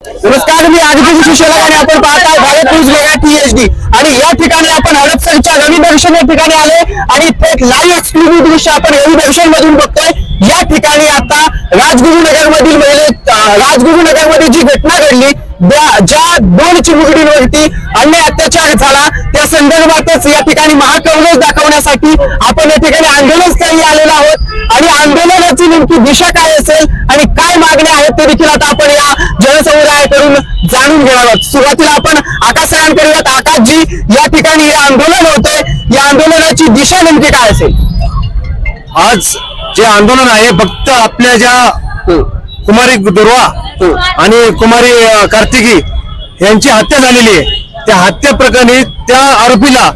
नमस्कार मी आदित्य सुशेला आणि आपण पाहताय भारत न्यूज मेगा पीएचडी आणि या ठिकाणी आपण हडपसरच्या रवी दर्शन या ठिकाणी आले आणि थेट लाईव्ह एक्सक्लुझिव्ह दृश्य आपण रवी दर्शन मधून बघतोय. या ठिकाणी आता राजगुरुनगर मधील म्हणजे राजगुरुनगरमध्ये जी घटना घडली ज्या दोन चिमुकडींवरती अन्य अत्याचार झाला त्या संदर्भातच या ठिकाणी महाकौरस दाखवण्यासाठी आपण या ठिकाणी आंदोलनस्थळी आलेलो आहोत. आंदोलनाची नेमकी दिशा काय असेल आणि काय मागण्या आहेत ते देखील आता आपण या जनसमुदायाकडून जाणून घेणार आहोत. सुरुवातीला आपण आकाश सरांकडे आकाशजी या ठिकाणी हे आंदोलन होतंय. या आंदोलनाची दिशा नेमकी काय असेल? आज जे आंदोलन आहे फक्त आपल्या ज्या कुमारी दुर्वा आणि कुमारी कार्तिकी यांची हत्या झालेली आहे. त्या हत्या प्रकरणी त्या आरोपीला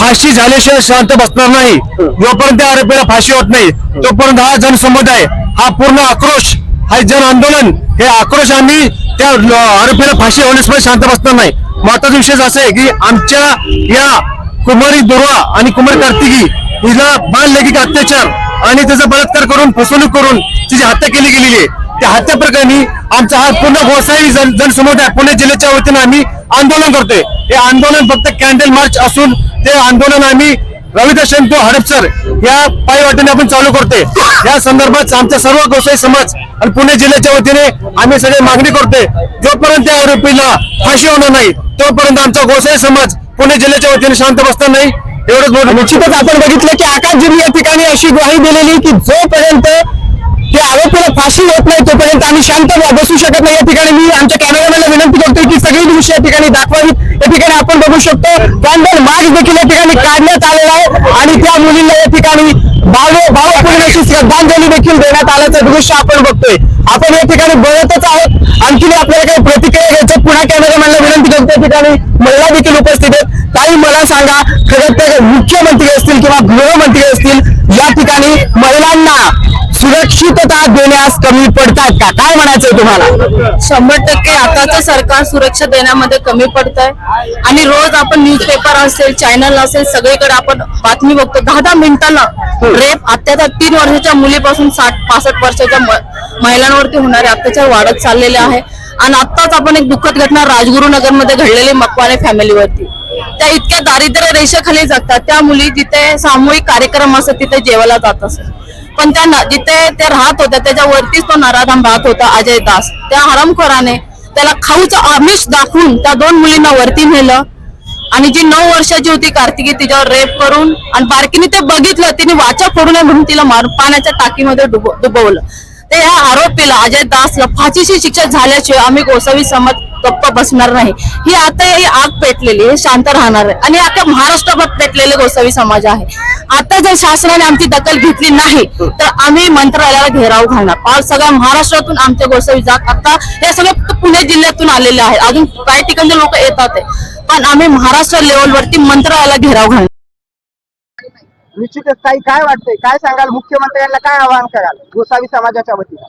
फाशी झाल्याशिवाय शांत बसणार नाही. जोपर्यंत त्या आरोपीला फाशी होत नाही तोपर्यंत हा जनसमुदाय हा पूर्ण आक्रोश हा जन आंदोलन हे आक्रोश आम्ही त्या आरोपीला फाशी होण्याशिवाय शांत बसणार नाही. महत्त्वाचा विषय असा आहे की आमच्या या कुमारी दुर्वा आणि कुमारी कार्तिकी हिला बाल लैंगिक अत्याचार आणि त्याचा बलात्कार करून फसवणूक करून तिची हत्या केली गेलेली आहे. त्या हत्या प्रकरणी आमचा हा पूर्ण गोसाई जन जनसमुदाय पुणे जिल्ह्याच्या वतीने आम्ही आंदोलन करतोय. हे आंदोलन फक्त कॅन्डल मार्च असून ते आंदोलन आम्ही रविदर्शन टू हडपसर या पायवाटेने आपण चालू करतोय. या संदर्भात आमचा सर्व गोसाई समाज आणि पुणे जिल्ह्याच्या वतीने आम्ही सगळे मागणी करतोय. जोपर्यंत त्या आरोपीला फाशी होणार नाही तोपर्यंत आमचा गोसाई समाज पुणे जिल्ह्याच्या वतीने शांत बसणार नाही. एवढंच बोलतो निश्चितच आपण बघितलं की आकाशजींनी या ठिकाणी अशी ग्वाही दिलेली की जोपर्यंत त्या आरोपीला फाशी होत नाही तोपर्यंत आम्ही शांत बसू शकत नाही. या ठिकाणी मी आमच्या कॅमेरामॅनला विनंती करतोय की सगळी दृश्य या ठिकाणी दाखवावीत या ठिकाणी आपण बघू शकतो कॅन्डल मार्च देखील या ठिकाणी काढण्यात आलेला आहे. आणि त्या मुलींना या ठिकाणी भाव भावपूर्ण अशी श्रद्धांजली देखील देण्यात आल्याचं दृश्य आपण बघतोय. आपण या ठिकाणी बघतच आहोत. आणखी आपल्याला काही प्रतिक्रिया घ्यायचं पुन्हा कॅमेरामॅनला विनंती करतो या ठिकाणी महिला देखील उपस्थित आहेत. काही मला सांगा खरं तर मुख्यमंत्री असतील किंवा गृहमंत्री असतील या ठिकाणी महिलांना सुरक्षितता देण्यास कमी पडतात का? काय म्हणायचंय तुम्हाला? शंभर टक्के. आताचं सरकार सुरक्षा देण्यामध्ये कमी पडत आहे आणि रोज आपण न्यूजपेपर असेल चॅनल असेल सगळीकडे आपण बातमी बघतो. दहा दहा मिनिटांना रेप अत्याचार तीन वर्षाच्या मुलीपासून साठ पासष्ट वर्षाच्या महिलांवरती होणारे अत्याचार वाढत चाललेले आहे. आणि आत्ताच आपण एक दुःखद घटना राजगुरुनगरमध्ये घडलेली मकवाने फॅमिलीवरती त्या इतक्या दारिद्र्य रेषेखाली जगतात. त्या मुली जिथे सामूहिक कार्यक्रम असत तिथे जेवायला जात असत. पण त्या जिथे ते राहत होत्या त्याच्यावरतीच तो नराधम राहत होता अजय दास. त्या हरामखोराने त्याला खाऊचं आमिष दाखवून त्या दोन मुलींना वरती नेलं. आणि जी नऊ वर्षाची होती कार्तिकी तिच्यावर रेप करून आणि बारकीने ते बघितलं तिने वाचा फोडू नये म्हणून तिला पाण्याच्या टाकीमध्ये डुबवलं. ते या आरोपीला अजय दासला फाशीची शिक्षा झाल्याशिवाय आम्ही गोसावी समाज गप्प बसणार नाही. ही आता ही आग पेटलेली हे शांत राहणार आहे. आणि आता महाराष्ट्रभर पेटलेले गोसावी समाज आहे. आता जर शासनाने आमची दखल घेतली नाही तर आम्ही मंत्रालयाला घेराव घालणार. आज सगळ्या महाराष्ट्रातून आमचे गोसावी जात आता हे सगळे फक्त पुणे जिल्ह्यातून आलेले आहेत. अजून काही ठिकाणचे लोक येतात आहे. पण आम्ही महाराष्ट्र लेवलवरती मंत्रालयाला घेराव घालणार. निश्चितच ताई काय वाटतंय? काय सांगाल? मुख्यमंत्र्यांना काय आवाहन कराल? गोसावी समाजाच्या वतीने.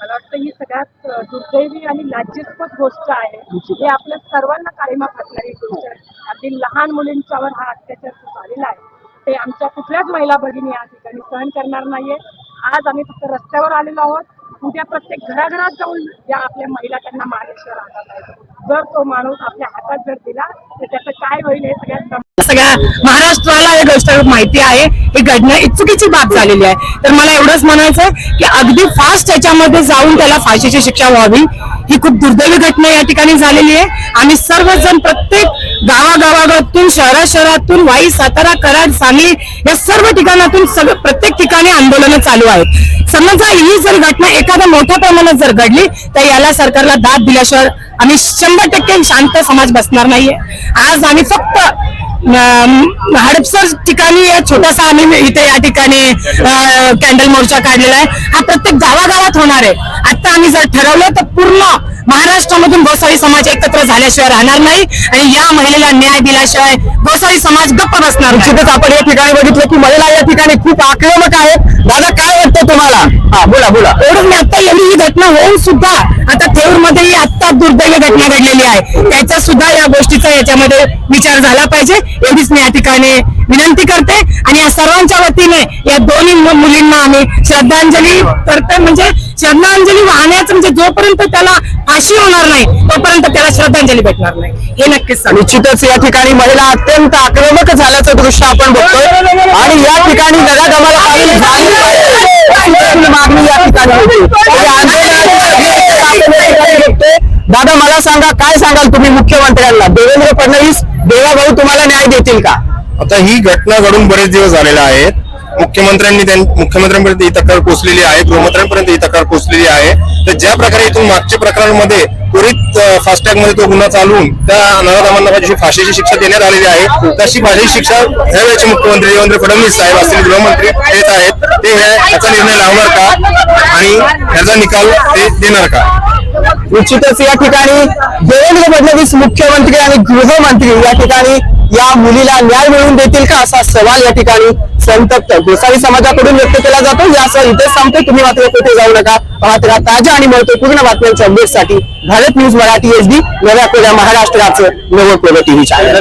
मला वाटतं ही सगळ्यात दुर्दैवी आणि लाज्यास्पद गोष्ट आहे. हे आपल्या सर्वांना काळीमा फाटणारी गोष्ट आहे. अगदी लहान मुलींच्यावर हा अत्याचार झालेला आहे. ते आमच्या कुठल्याच महिला भगिनी या ठिकाणी सहन करणार नाहीये. आज आम्ही फक्त रस्त्यावर आलेलो आहोत. उद्या प्रत्येक घराघरात जाऊन ज्या आपल्या महिला त्यांना मार्गदर्शन आणतात जर तो माणूस आपल्या हातात जर दिला तर त्याचं काय होईल हे सगळ्यात सगळ्या महाराष्ट्राला या गोष्ट माहिती आहे. ही घडणं चुकीची बाब झालेली आहे. तर मला एवढंच म्हणायचं आहे की अगदी फास्ट त्याच्यामध्ये जाऊन त्याला फाशीची शिक्षा व्हावी. ही खूप दुर्दैवी घटना या ठिकाणी झालेली आहे. आणि सर्वजण प्रत्येक गावागावातून शहरा शहरातून वाई सातारा कराड सांगली या सर्व ठिकाणातून सगळं प्रत्येक ठिकाणी आंदोलनं चालू आहेत. समजा ही जर घटना एखाद्या मोठ्या प्रमाणात जर घडली तर याला सरकारला दाद दिल्याशिवाय आम्ही शंभर टक्के शांत समाज बसणार नाहीये. आज आम्ही फक्त हडपसर एक छोटासा आम्ही इथे या ठिकाणी कॅन्डल मोर्चा काढलेला आहे. हा प्रत्येक गावागावात होणार आहे. आता आम्ही जर ठरवलं तर पूर्ण महाराष्ट्रामधून गोसावी समाज एकत्र झाल्याशिवाय राहणार नाही आणि या महिलेला न्याय दिल्याशिवाय गोसावी समाज गप्प बसणार. निश्चितच आपण या ठिकाणी बघितलं की महिला या ठिकाणी खूप आक्रमक आहेत. दादा काय वाटतं तुम्हाला? हा बोला बोला. एवढंच मी आता एवढी ही घटना होऊन सुद्धा आता मध्ये ही आता दुर्दैवी घटना घडलेली आहे. त्याचा सुद्धा या गोष्टीचा याच्यामध्ये विचार झाला पाहिजे. एवढीच मी या ठिकाणी विनंती करते. आणि या सर्वांच्या वतीने या दोन्ही मुलींना आम्ही श्रद्धांजली करते. म्हणजे श्रद्धांजली वाहण्याचं म्हणजे जोपर्यंत त्याला फाशी होणार नाही तोपर्यंत त्याला श्रद्धांजली भेटणार नाही. हे नक्कीच सांगू निश्चितच या ठिकाणी महिला अत्यंत आक्रमक झाल्याचं दृश्य आपण बघतोय. आणि या ठिकाणी नगागमाला पाहिजे झाली पाहिजे अशी मागणी या ठिकाणी होती आणि आंदोलनाची आपण या ठिकाणी बघतोय. दादा मला सांगा काय सांगाल तुम्ही मुख्यमंत्र्यांना? देवेंद्र फडणवीस देवाभाऊ तुम्हाला न्याय देतील का? आता ही घटना घडून बरेच दिवस झालेले आहेत. मुख्यमंत्र्यांनी मुख्यमंत्र्यांपर्यंत ही तक्रार पोहोचलेली आहे गृहमंत्र्यांपर्यंत ही तक्रार पोहोचलेली आहे. तर ज्या प्रकारे इथून मागच्या प्रकरणामध्ये त्वरित फास्टॅगमध्ये तो गुन्हा चालवून त्या नराधमांना जशी फाशीची शिक्षा देण्यात आलेली आहे. तशी फाशीची शिक्षा ह्यावेळेचे मुख्यमंत्री देवेंद्र फडणवीस साहेब असतील गृहमंत्री देत आहेत. ते ह्याचा याचा निर्णय लावणार का? आणि ह्याचा निकाल ते देणार का? निश्चितच या ठिकाणी देवेंद्र फडणवीस मुख्यमंत्री आणि गृहमंत्री या ठिकाणी या मुलीला न्याय मिळवून देतील का असा सवाल या ठिकाणी संतप्त गोसावी समाजाकडून व्यक्त केला जातो. यासह इथे सांगतो तुम्ही मात्र कुठे जाऊ नका. पाहत राहा ताज्या आणि महत्त्वपूर्ण बातम्यांच्या अपडेटसाठी Bharat news Marathi H D नव्या कोल्या महाराष्ट्राचं नवं कोलं टीव्ही चॅनल